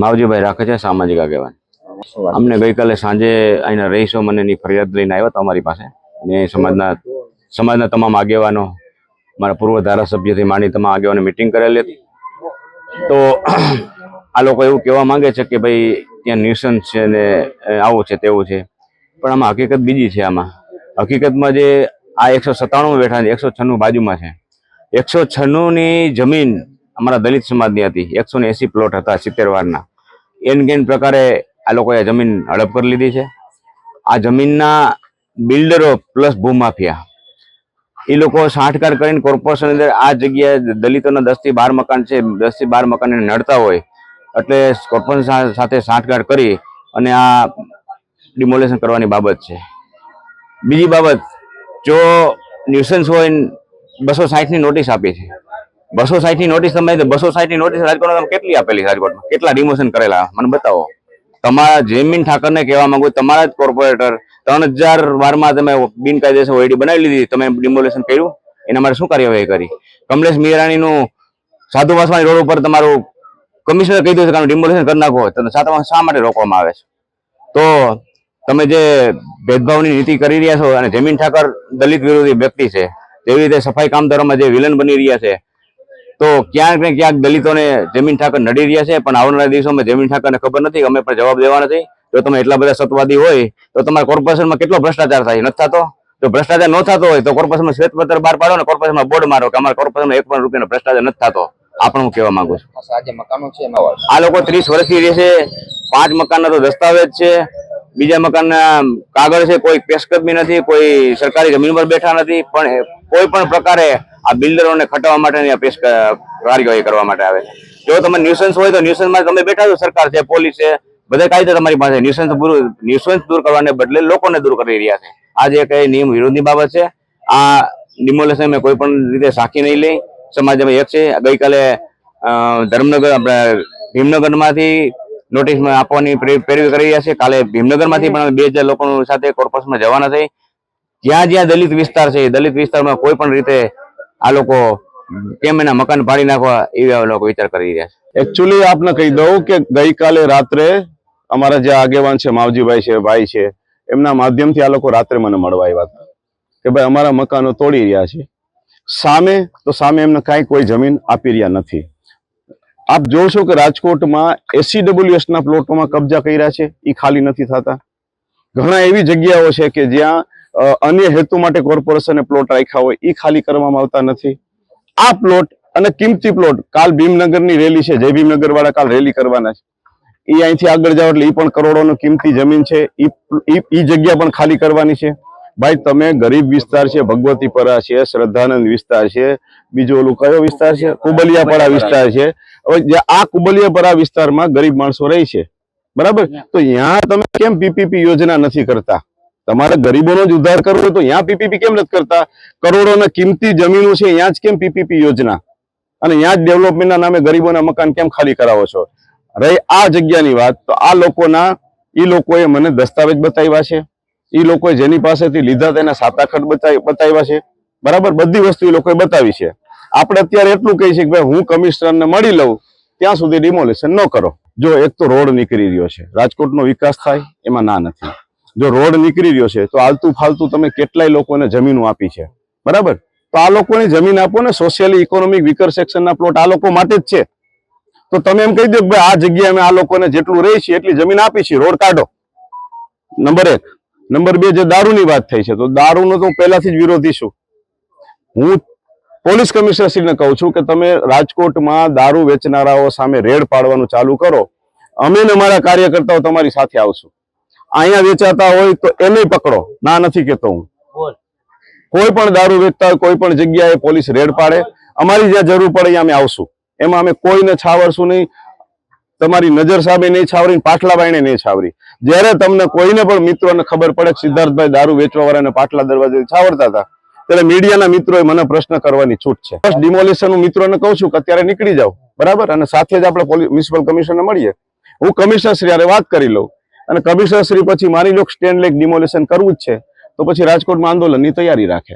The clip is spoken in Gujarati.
માવજીભાઈ રાખે છે સામાજિક આગેવાન. અમને ગઈકાલે સાંજે અહીંના રહીશો મને એની ફરિયાદ લઈને આવ્યા હતા અમારી પાસે. અને સમાજના સમાજના તમામ આગેવાનો મારા પૂર્વ ધારાસભ્યથી માંડી તમામ આગેવાનો મિટિંગ કરેલી હતી. તો આ લોકો એવું કહેવા માંગે છે કે ભાઈ, ત્યાં ન્યુસન્સ છે ને આવું છે તેવું છે. પણ આમાં હકીકત બીજી છે આમાં. હકીકતમાં જે આ એકસો સત્તાણું બેઠા છે, એકસો છન્નું બાજુમાં છે. એકસો છન્નુંની જમીન અમારા દલિત સમાજની હતી. એકસો ને એસી પ્લોટ હતા સિત્તેર વારના. એન ગેન પ્રકારે આ લોકોએ જમીન હડપ કરી લીધી છે. આ જમીનના બિલ્ડરો પ્લસ ભૂમાફિયા. એ લોકો સાંઠકાર કરીને કોર્પોરેશન અંદર આ જગ્યાએ દલિતોના દસથી બાર મકાન છે દસથી બાર મકાનને નડતા હોય, એટલે કોર્પોરેશન સાથે સાંઠકાર કરી અને આ ડિમોલેશન કરવાની બાબત છે. બીજી બાબત, જો ન્યુસન્સ હોય, બસો સાઠની નોટિસ આપી છે. બસો સાઠની નોટિસ તમે બસો સાઠની નોટિસ રાજકોટમાં તમે કેટલી આપેલી રાજકોટમાં? કેટલા ડિમોશન કરેલા? મને બતાવો. તમારા જયમીન ઠાકરને કહેવા માંગુ તમારા જ કોર્પોરેટર ત્રણ હજાર બારમાં તમે બિનકાયદેસર ઓઈડી બનાવી લીધી, તમે ડિમોલેશન કર્યું? એના માટે શું કાર્યવાહી કરી? કમલેશ મિરાણીનું સાધુ વાસવાણી રોડ ઉપર તમારું કમિશનર કહી દીધું છે કે ડિમોલેશન કરી નાખો તો સાતમાં શા માટે રોકવામાં આવે છે? તો તમે જે ભેદભાવની નીતિ કરી રહ્યા છો અને જમીન ઠાકર દલિત વિરોધી વ્યક્તિ છે, તેવી રીતે સફાઈ કામદારોમાં જે વિલન બની રહ્યા છે તો ક્યાંક ને ક્યાંક દલિતોને જમીન ઠાકર નડી રહ્યા છે પણ આવનારા દિવસોમાં જમીન ઠાકરને ખબર નથી અમે પણ જવાબ દેવા નથી. જો તમે એટલા બધા સત્વાદી હોય તો તમારા કોર્પોરેશનમાં કેટલો ભ્રષ્ટાચાર થાય? નથી થતો? જો ભ્રષ્ટાચાર ન થતો હોય તો કોર્પોરેશનમાં શ્વેતપત્ર બહાર પાડો ને કોર્પોરેશનમાં બોર્ડ મારો કે અમારા કોર્પોરેશનમાં એક પણ રૂપિયાનો ભ્રષ્ટાચાર નથી થતો. આ પણ હું કહેવા માંગુ છું. આ લોકો ત્રીસ વર્ષથી રહે છે પાંચ મકાનના તો દસ્તાવેજ છે બીજા મકાનના કાગળ છે કોઈ પેશકત નથી કોઈ સરકારી જમીન પર બેઠા નથી પણ કોઈ પણ પ્રકારે આ બિલ્ડરોને ખટાવવા માટેની આ કાર્યવાહી કરવા માટે આવે જો તમે ન્યુસન્સ હોય તો ન્યુસન્સમાં તમે બેઠા છો, સરકાર છે, પોલીસ છે, બધા કાયદા તમારી પાસે ન્યુસન્સ ન્યુસન્સ દૂર કરવાને બદલે લોકોને દૂર કરી રહ્યા છે. આજે કઈ નિયમ વિરોધની બાબત છે. આ ડિમોલેશન અમે કોઈ પણ રીતે સાખી નહીં લઈ. સમાજમાં એક છે. ગઈકાલે ધર્મનગર આપણે ભીમનગરમાંથી નોટિસમાં આપવાની પ્રેરવી કરી રહ્યા છે. કાલે ભીમનગરમાંથી પણ અમે બે હજાર લોકો સાથે કોર્પસમાં જવાના થઈ જ્યાં જ્યાં દલિત વિસ્તાર છે દલિત વિસ્તારમાં કોઈ પણ રીતે આ લોકો કેમ એના મકાન પાડી નાખવા એવી લોકો વિચાર કરી રહ્યા છે. એકચ્યુઅલી આપને કહી દઉં કે ગઈકાલે રાત્રે અમારા જે આગેવાન છે, માવજીભાઈ છે, ભાઈ છે, એમના માધ્યમથી આ લોકો રાત્રે મને મળવા આવ્યા હતા. કે ભાઈ, અમારા મકાનો તોડી રહ્યા છે. સામે, તો સામે એમને કાંઈ કોઈ જમીન આપી રહ્યા નથી. આપ જોશો કે રાજકોટમાં એસીડબ્લ્યુએસ ના પ્લોટોમાં કબજા કર્યા છે. એ ખાલી નથી થતા. ઘણા એવી જગ્યાઓ છે કે જ્યાં અન્ય હેતુ માટે કોર્પોરેશને પ્લોટ રાખ્યા હોય એ ખાલી કરવામાં આવતા નથી. આ પ્લોટ અને કિંમતી પ્લોટ કાલ ભીમનગરની રેલી છે જય ભીમનગર વાળા કાલ રેલી કરવાના છે. એ અહીંથી આગળ જાવ એટલે એ પણ કરોડોનો કિંમતી જમીન છે એ જગ્યા પણ ખાલી કરવાની છે. ભાઈ તમે ગરીબ વિસ્તાર છે ભગવતીપરા છે શ્રદ્ધાનંદ વિસ્તાર છે બીજો ઓલું કયો વિસ્તાર છે? કુબલિયાપરા. વિસ્તાર છે. હવે આ કુબલિયાપરા વિસ્તારમાં ગરીબ માણસો રહે છે. બરાબર? તો ત્યાં તમે કેમ પીપીપી યોજના નથી કરતા? તમારે ગરીબોનો જ ઉદ્ધાર કરવો તો ત્યાં પીપીપી કેમ નથી કરતા? કરોડોના કિંમતી જમીનો છે ત્યાં જ કેમ પીપીપી યોજના? અને ત્યાં જ ડેવલપમેન્ટના નામે ગરીબોના મકાન કેમ ખાલી કરાવો છો? રહી આ જગ્યાની વાત, તો આ લોકોના એ લોકોએ મને દસ્તાવેજ બતાવ્યા છે. એ લોકોએ જેની પાસેથી લીધા તેના બતાવી, બતાવ્યા છે. બરાબર? બધી વસ્તુ એ લોકોએ બતાવી છે. આપણે અત્યારે એટલું કહી છે કે ભાઈ હું કમિશનરને મળી લઉં, ત્યાં સુધી ડિમોલેશન ન કરો. જો એક તો રોડ નીકળી રહ્યો છે. રાજકોટનો વિકાસ થાય, એમાં ના નથી. જો રોડ નીકળી રહ્યો છે, તો આલતું ફાલતુ તમે કેટલાય લોકોને જમીનો આપી છે. બરાબર? તો આ લોકોની જમીન આપો ને સોશિયલી ઇકોનોમિક વીકર સેક્શનના પ્લોટ આ લોકો માટે જ છે. તો તમે એમ કહી દો કે આ જગ્યાએ અમે આ લોકોને જેટલું રહી છે એટલી જમીન આપી છે, રોડ કાઢો. નંબર એક. નંબર બે, જે દારૂની વાત થઈ છે, તો દારૂનો તો હું પહેલાથી જ વિરોધી છું. હું પોલીસ કમિશનરશ્રીને કહું છું કે તમે રાજકોટમાં દારૂ વેચનારાઓ સામે રેડ પાડવાનું ચાલુ કરો. અમે ને અમારા કાર્યકર્તાઓ તમારી સાથે આવશું. અહીંયા વેચાતા હોય તો એને પકડો. ના નથી કેતો હું. કોઈ પણ દારૂ વેચતા હોય કોઈ પણ જગ્યાએ પોલીસ રેડ પાડે. અમારી જ્યાં જરૂર પડે અહીંયા અમે આવશું. એમાં અમે કોઈને છાવરશું નહીં. તમારી નજર સામે નહીં છાવરી પાટલા બાઈને નહીં છાવરી. જ્યારે તમને કોઈને પણ મિત્રોને ખબર પડે કે સિદ્ધાર્થભાઈ દારૂ વેચવા વાળાને પાટલા દરવાજે છાવરતા હતા ત્યારે મીડિયાના મિત્રોએ મને પ્રશ્ન કરવાની છૂટ છે. બસ ડિમોલિશન હું મિત્રોને કહું છું કે અત્યારે નીકળી જાઓ. બરાબર? અને સાથે જ આપણે મ્યુનિસિપલ કમિશનરને મળીએ. હું કમિશનર શ્રી વાત કરી લઉં. અને કમિશનર શ્રી પછી માની લો સ્ટેન્ડ લેક ડિમોલિશન કરવું જ છે, તો પછી રાજકોટમાં આંદોલનની તૈયારી રાખે.